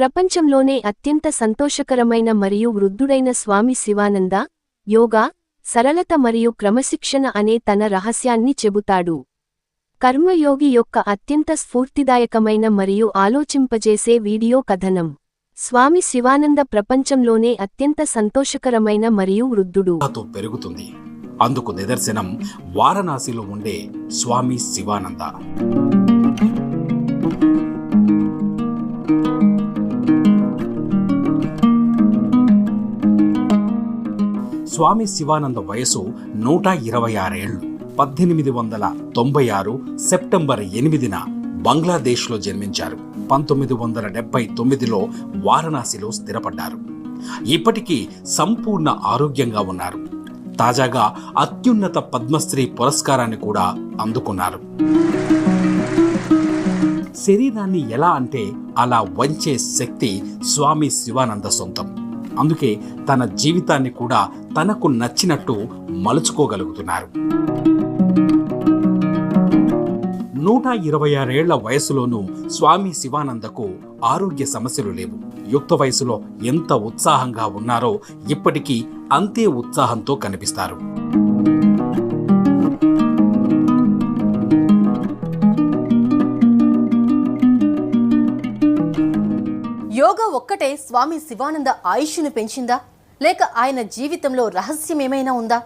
ప్రపంచంలోనే అత్యంత సంతోషకరమైన మరియు వృద్ధుడైన స్వామి శివానంద యోగా సరళత మరియు క్రమశిక్షణ అనే తన రహస్యాన్ని చెబుతాడు. కర్మయోగి యొక్క అత్యంత స్ఫూర్తిదాయకమైన మరియు ఆలోచింపజేసే వీడియో కథనం. స్వామి శివానంద ప్రపంచంలోనే అత్యంత సంతోషకరమైన మరియు వృద్ధుడు. పెరుగుతుంది. అందుకు నిదర్శనం వారణాసిలో ఉండే స్వామి శివానంద. స్వామి శివానంద వయసు నూట ఇరవై ఆరేళ్ళు పద్దెనిమిది వందల తొంభై ఆరు సెప్టెంబర్ ఎనిమిదిన బంగ్లాదేశ్లో జన్మించారు. పంతొమ్మిది వందల డెబ్బై తొమ్మిదిలో వారణాసిలో స్థిరపడ్డారు. ఇప్పటికీ సంపూర్ణ ఆరోగ్యంగా ఉన్నారు. తాజాగా అత్యున్నత పద్మశ్రీ పురస్కారాన్ని కూడా అందుకున్నారు. శరీరాన్ని ఎలా అంటే అలా వంచే శక్తి స్వామి శివానంద సొంతం. అందుకే తన జీవితాన్ని కూడా తనకు నచ్చినట్టు మలుచుకోగలుగుతున్నారు. నూట ఇరవై ఆరేళ్ళ వయసులోనూ స్వామి శివానందకు ఆరోగ్య సమస్యలు లేవు. యుక్త వయసులో ఎంత ఉత్సాహంగా ఉన్నారో ఇప్పటికీ అంతే ఉత్సాహంతో కనిపిస్తారు. ఒక్కటే స్వామి శివానంద ఆయుష్ను పెంచిందా? లేక ఆయన జీవితంలో రహస్యం ఏమైనా ఉందా?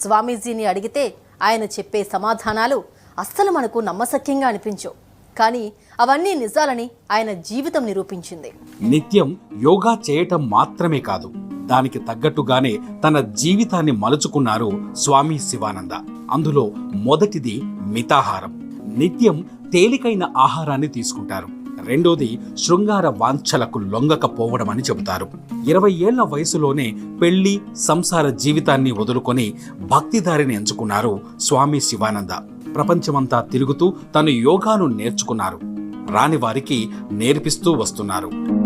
స్వామీజీని అడిగితే ఆయన చెప్పే సమాధానాలు అస్సలు మనకు నమ్మశక్యంగా అనిపించవు. కానీ అవన్నీ నిజాలని ఆయన జీవితం నిరూపించింది. నిత్యం యోగా చేయటం మాత్రమే కాదు. దానికి తగ్గట్టుగానే తన జీవితాన్ని మలుచుకున్నారు స్వామి శివానంద. అందులో మొదటిది మితాహారం. నిత్యం తేలికైన ఆహారాన్ని తీసుకుంటారు. రెండోది శృంగార వాంఛలకు లొంగకపోవడం అని చెబుతారు. ఇరవై ఏళ్ళ వయసులోనే పెళ్ళి సంసార జీవితాన్ని వదులుకొని భక్తిదారిని ఎంచుకున్నారు స్వామి శివానంద. ప్రపంచమంతా తిరుగుతూ తను యోగాను నేర్చుకున్నారు. రాని వారికి నేర్పిస్తూ వస్తున్నారు.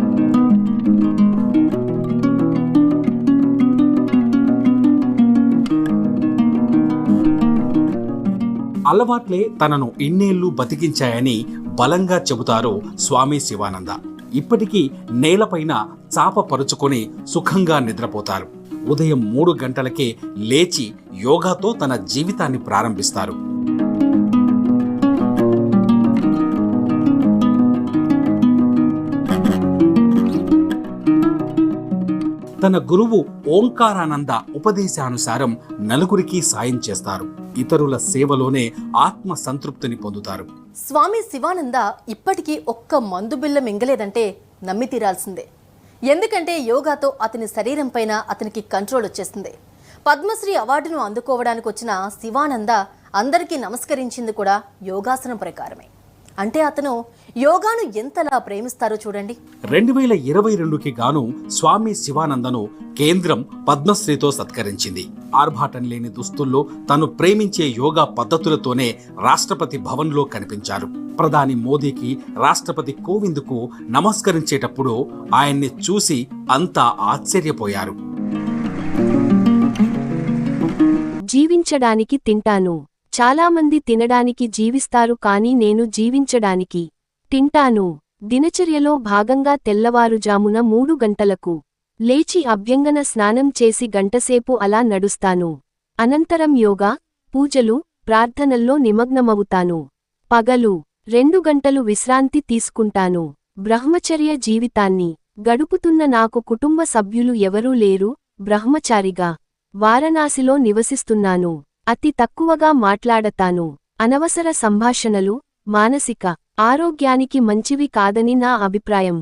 అలవాట్లే తనను ఇన్నేళ్ళు బతికించాయని బలంగా చెబుతారు స్వామి శివానంద. ఇప్పటికీ నేలపైన చాప పరుచుకొని సుఖంగా నిద్రపోతారు. ఉదయం మూడు గంటలకే లేచి యోగాతో తన జీవితాన్ని ప్రారంభిస్తారు. తన గురువు ఓంకారానంద ఉపదేశానుసారం నలుగురికి సాయం చేస్తారు. ఇతరుల సేవలోనే ఆత్మ సంతృప్తిని పొందుతారు. స్వామి శివానంద ఇప్పటికీ ఒక్క మందుబిల్ల మింగలేదంటే నమ్మి తీరాల్సిందే. ఎందుకంటే యోగాతో అతని శరీరం పైన అతనికి కంట్రోల్ వచ్చేస్తుంది. పద్మశ్రీ అవార్డును అందుకోవడానికి వచ్చిన శివానంద అందరికీ నమస్కరించింది కూడా యోగాసనం ప్రకారమే. అంటే అతను యోగాను ఎంతలా ప్రేమిస్తారో చూడండి. రెండు వేల ఇరవై రెండుకి గాను స్వామి శివానందను కేంద్రం పద్మశ్రీతో సత్కరించింది. ఆర్భాటం లేని దుస్తుల్లో తను ప్రేమించే యోగా పద్ధతులతోనే రాష్ట్రపతి భవన్లో కనిపించారు. ప్రధాని మోదీకి రాష్ట్రపతి కోవింద్కు నమస్కరించేటప్పుడు ఆయన్ని చూసి అంతా ఆశ్చర్యపోయారు. జీవించడానికి తింటాను. చాలామంది తినడానికి జీవిస్తారు కాని నేను జీవించడానికి తింటాను. దినచర్యలో భాగంగా తెల్లవారుజామున మూడు గంటలకు లేచి అభ్యంగన స్నానం చేసి గంటసేపు అలా నడుస్తాను. అనంతరం యోగా పూజలు ప్రార్థనల్లో నిమగ్నమవుతాను. పగలు రెండు గంటలు విశ్రాంతి తీసుకుంటాను. బ్రహ్మచర్య జీవితాన్ని గడుపుతున్న నాకు కుటుంబ సభ్యులు ఎవరూ లేరు. బ్రహ్మచారిగా వారణాసిలో నివసిస్తున్నాను. అతి తక్కువగా మాట్లాడతాను. అనవసర సంభాషణలు మానసిక ఆరోగ్యానికి మంచివి కాదని నా అభిప్రాయం.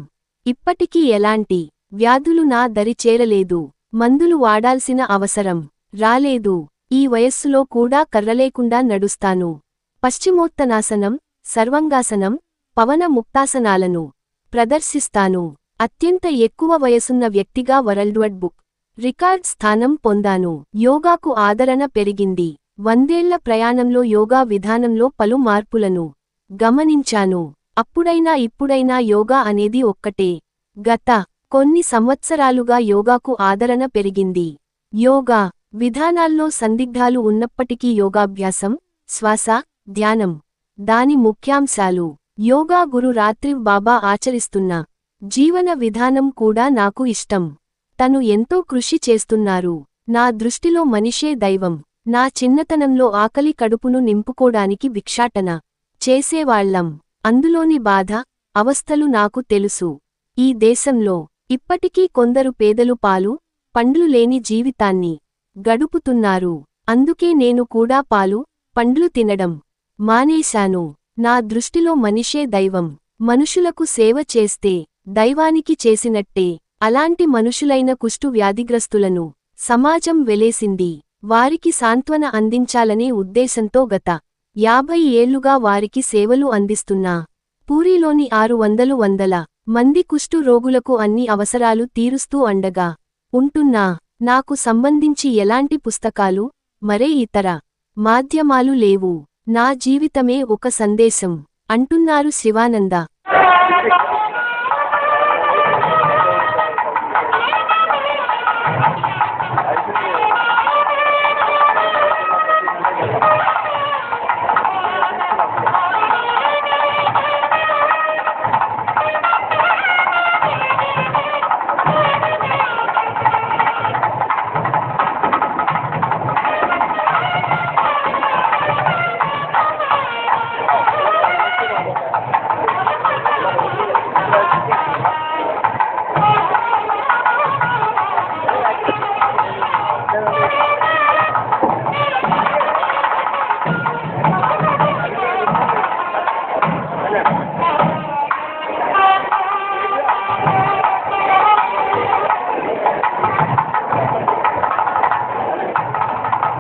ఇప్పటికీ ఎలాంటి వ్యాధులు నా దరి చేరలేదు. మందులు వాడాల్సిన అవసరం రాలేదు. ఈ వయస్సులో కూడా కర్రలేకుండా నడుస్తాను. పశ్చిమోత్తనాసనం సర్వంగాసనం పవన ముక్తాసనాలను ప్రదర్శిస్తాను. అత్యంత ఎక్కువ వయసున్న వ్యక్తిగా వరల్డ్వర్డ్ బుక్ రికార్డ్ స్థానం పొందాను. యోగాకు ఆదరణ పెరిగింది. వందేళ్ళ ప్రయాణంలో యోగా విధానంలో పలు మార్పులను గమనించాను. అప్పుడైనా ఇప్పుడైనా యోగా అనేది ఒక్కటే. గత కొన్ని సంవత్సరాలుగా యోగాకు ఆదరణ పెరిగింది. యోగా విధానాల్లో సందిగ్ధాలు ఉన్నప్పటికీ యోగాభ్యాసం శ్వాస ధ్యానం దాని ముఖ్యాంశాలు. యోగా గురు రాత్రివ్ బాబా ఆచరిస్తున్న జీవన విధానం కూడా నాకు ఇష్టం. తను ఎంతో కృషి చేస్తున్నారు. నా దృష్టిలో మనిషే దైవం. నా చిన్నతనంలో ఆకలి కడుపును నింపుకోడానికి భిక్షాటన చేసేవాళ్ళం అందులోని బాధ అవస్థలు నాకు తెలుసు. ఈ దేశంలో ఇప్పటికీ కొందరు పేదలు పాలు పండ్లు లేని జీవితాన్ని గడుపుతున్నారు. అందుకే నేను కూడా పాలు పండ్లు తినడం మానేశాను. నా దృష్టిలో మనిషే దైవం. మనుషులకు సేవ చేస్తే దైవానికి చేసినట్టే. అలాంటి మనుషులైన కుష్టు వ్యాధిగ్రస్తులను సమాజం వెలేసింది. వారికి సాంత్వన అందించాలనే ఉద్దేశంతో గత యాభై ఏళ్ళుగా వారికి సేవలు అందిస్తున్నా పూరీలోని ఆరు వందలు వందల మంది కుష్టు రోగులకు అన్ని అవసరాలు తీరుస్తూ అండగా ఉంటున్నా నాకు సంబంధించి ఎలాంటి పుస్తకాలు మరే ఇతర మాధ్యమాలు లేవు. నా జీవితమే ఒక సందేశం అంటున్నారు శివానంద.